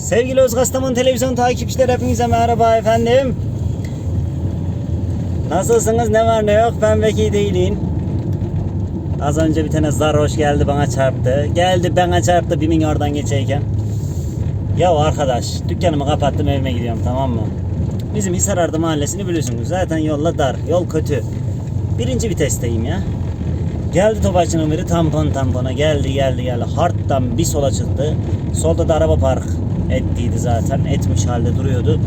Sevgili Özgastamon televizyon takipçileri hepinize merhaba efendim. Nasılsınız? Ne var ne yok? Ben Veki değilim. Az önce bir tane zarhoş geldi bana çarptı. Geldi bana çarptı bimin oradan geçeyken. Ya arkadaş dükkanımı kapattım evime gidiyorum tamam mı? Bizim Hisarardı mahallesini biliyorsunuz. Zaten yolla dar. Yol kötü. Birinci vitesteyim ya. Geldi topaçının biri tampon tampona geldi geldi geldi. Harttan bir sola çıktı. Solda da araba park ettiydi zaten. Etmiş halde duruyordu.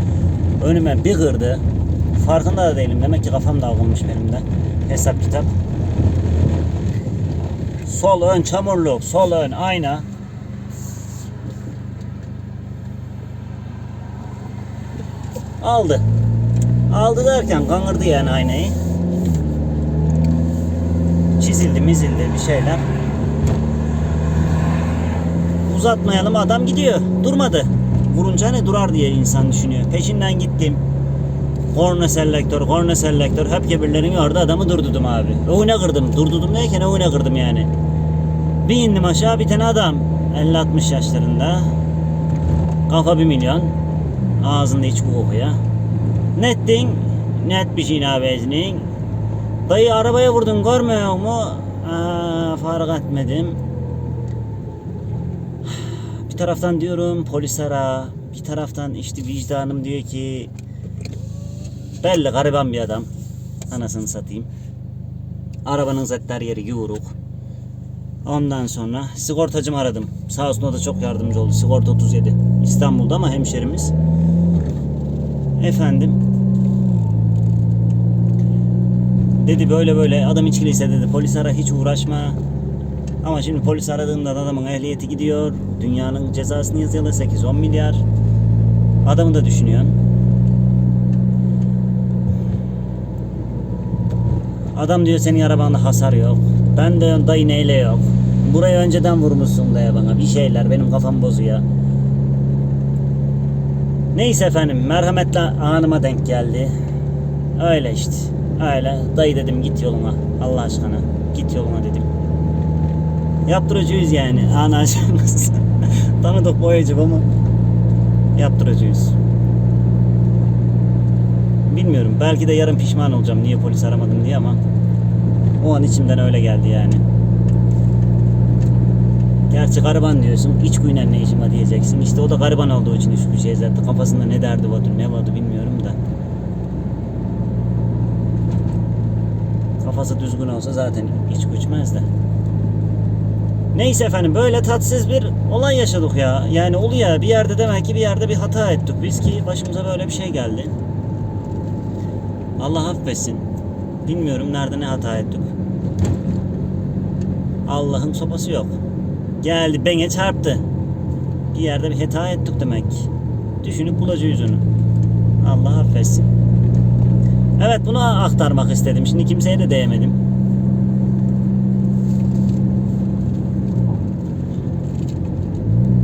Önüme bir kırdı. Farkında da değilim. Demek ki kafam dalgınmış benim de. Hesap kitap. Sol ön çamurluk, sol ön ayna. Aldı. Aldı derken kangırdı yani aynayı. Çizildi mizildi bir şeyler. Uzatmayalım adam gidiyor. Durmadı. Vurunca ne durar diye insan düşünüyor. Peşinden gittim. Korna selektör, korna selektör hep kebirlerini gördü adamı durdurdum abi. Öğüne kırdım. Durdurdum derken öğüne kırdım yani. Bir indim aşağı bir tane adam. 50-60 yaşlarında. Kafa bir milyon. Ağzında iç kokuyor. Nettin. Net bir şey abezinin. Dayı arabaya vurdun görmüyor mu? Aa, fark etmedim. Bir taraftan diyorum polis ara. Bir taraftan işte vicdanım diyor ki belli gariban bir adam. Anasını satayım. Arabanın zaten yeri yumruk. Ondan sonra sigortacımı aradım. Sağ olsun o da çok yardımcı oldu. Sigorta 37. İstanbul'da ama hemşerimiz. Efendim. Dedi böyle böyle adam içkiliyse dedi polis ara hiç uğraşma. Ama şimdi polis aradığında da adamın ehliyeti gidiyor. Dünyanın cezasını yazıyorlar 8-10 milyar. Adamı da düşünüyorsun. Adam diyor senin arabanda hasar yok. Ben de dayı neyle yok. Burayı önceden vurmuşsun diye bana bir şeyler benim kafam bozuyor. Neyse efendim merhametle anıma denk geldi. Öyle işte. Öyle. Dayı dedim git yoluna. Allah aşkına. Git yoluna dedim. Yaptıracağız yani. Anacığımız. Tanıdık boyacı ama yaptıracağız. Bilmiyorum. Belki de yarın pişman olacağım niye polis aramadım diye ama o an içimden öyle geldi yani. Gerçi gariban diyorsun. iç kuyuyla ne işim var diyeceksin. İşte o da gariban olduğu için üç bir şey zaten. Kafasında ne derdi vardı ne vardı bilmiyorum da. Kafası düzgün olsa zaten hiç güçmez de. Neyse efendim böyle tatsız bir olay yaşadık ya. Yani oluyor bir yerde demek ki bir yerde bir hata ettik biz ki başımıza böyle bir şey geldi. Allah affetsin. Bilmiyorum nerede ne hata ettik. Allah'ın sopası yok. Geldi beni çarptı. Bir yerde bir hata ettik demek. Düşünüp bulacağız onu. Allah affetsin. Evet bunu aktarmak istedim. Şimdi kimseye de değmedim.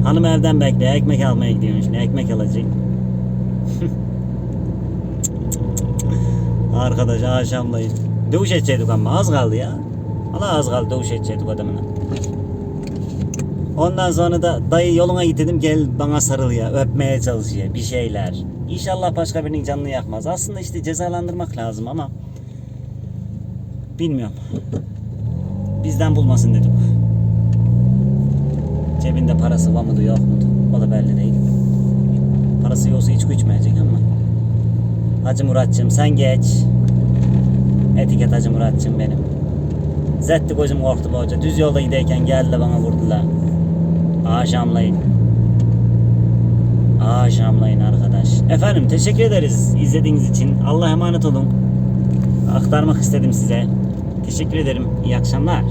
Hanım evden bekliyor. Ekmek almaya gidiyorum şimdi. Ekmek alacak. Arkadaş akşamlayın. Dövüş edecektik ama az kaldı ya. Allah az kaldı dövüş edecektik adamına. Ondan sonra da dayı yoluna git dedim gel bana sarıl ya öpmeye çalışıyor bir şeyler. İnşallah başka birinin canını yakmaz. Aslında işte cezalandırmak lazım ama bilmiyorum. Bizden bulmasın dedim. Cebinde parası var mıydı yok muydu? O da belli değil. Parası yoksa hiç içmeyecek ama. Hacı Muratçım sen geç. Etiket Hacı Muratçım benim. Zetti gözüm korktu bu. Düz yolda giderken geldi bana vurdular. Akşamlayın. Akşamlayın arkadaş. Efendim teşekkür ederiz izlediğiniz için. Allah'a emanet olun. Aktarmak istedim size. Teşekkür ederim. İyi akşamlar.